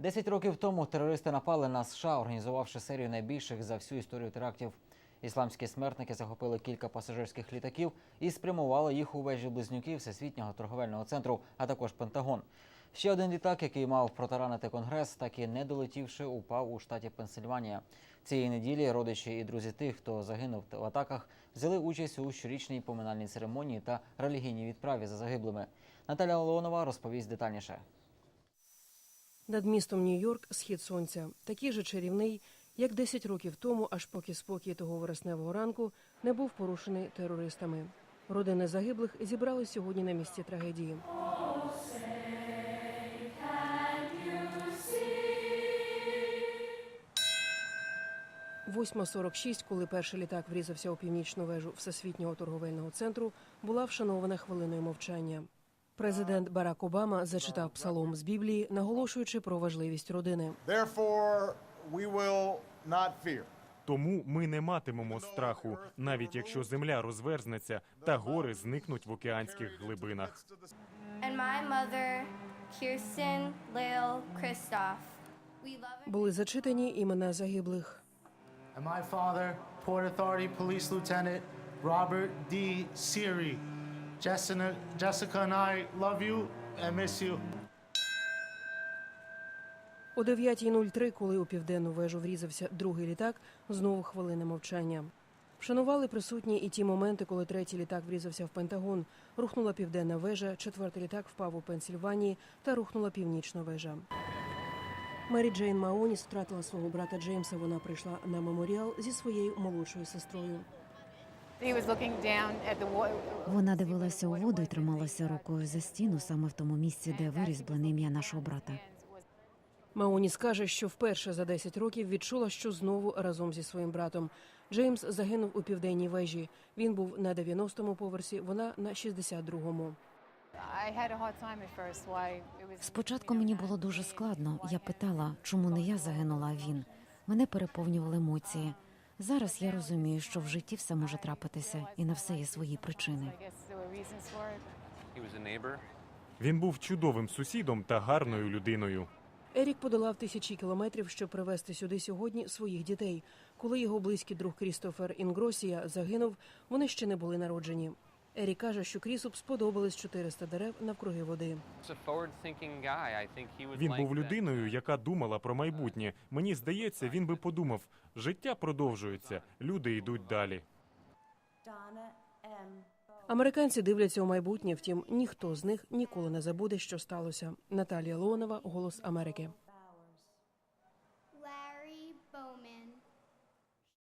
Десять років тому терористи напали на США, організувавши серію найбільших за всю історію терактів. Ісламські смертники захопили кілька пасажирських літаків і спрямували їх у вежі близнюків Всесвітнього торговельного центру, а також Пентагон. Ще один літак, який мав протаранити конгрес, так і не долетівши, упав у штаті Пенсильванія. Цієї неділі родичі і друзі тих, хто загинув в атаках, взяли участь у щорічній поминальній церемонії та релігійній відправі за загиблими. Наталя Леонова розповість детальніше. Над містом Нью-Йорк схід сонця, такий же чарівний, як 10 років тому, аж поки спокій того вересневого ранку не був порушений терористами. Родини загиблих зібрали сьогодні на місці трагедії. Восьма 46, коли перший літак врізався у північну вежу Всесвітнього торговельного центру, була вшанована хвилиною мовчання. Президент Барак Обама зачитав псалом з Біблії, наголошуючи про важливість родини. Тому ми не матимемо страху, навіть якщо земля розверзнеться та гори зникнуть в океанських глибинах. Kirsten Lil and Були зачитані імена загиблих. And my father, Port Authority Police Lieutenant Robert D. Seary. Jessica, Jessica and I love you and miss you. О 9.03, коли у південну вежу врізався другий літак, знову хвилина мовчання. Вшанували присутні і ті моменти, коли третій літак врізався в Пентагон, рухнула південна вежа, четвертий літак впав у Пенсільванії та рухнула північна вежа. Мері Джейн Маоніс втратила свого брата Джеймса. Вона прийшла на меморіал зі своєю молодшою сестрою. Вона дивилася у воду і трималася рукою за стіну саме в тому місці, де вирізблене ім'я нашого брата. Маоніс каже, що вперше за 10 років відчула, що знову разом зі своїм братом. Джеймс загинув у південній вежі. Він був на 90-му поверсі, вона на 62-му. I had a hard time at first. Why it was Спочатку мені було дуже складно. Я питала, чому не я загинула, а він. Мене переповнювали емоції. Зараз я розумію, що в житті все може трапитися, і на все є свої причини. Він був чудовим сусідом та гарною людиною. Ерік подолав тисячі кілометрів, щоб привезти сюди сьогодні своїх дітей. Коли його близький друг Крістофер Інгросія загинув, вони ще не були народжені. Ерік каже, що Крісу б сподобались 400 дерев навкруги води. Він був людиною, яка думала про майбутнє. Мені здається, він би подумав: життя продовжується, люди йдуть далі. Американці дивляться у майбутнє, втім ніхто з них ніколи не забуде, що сталося. Наталія Леонова, Голос Америки.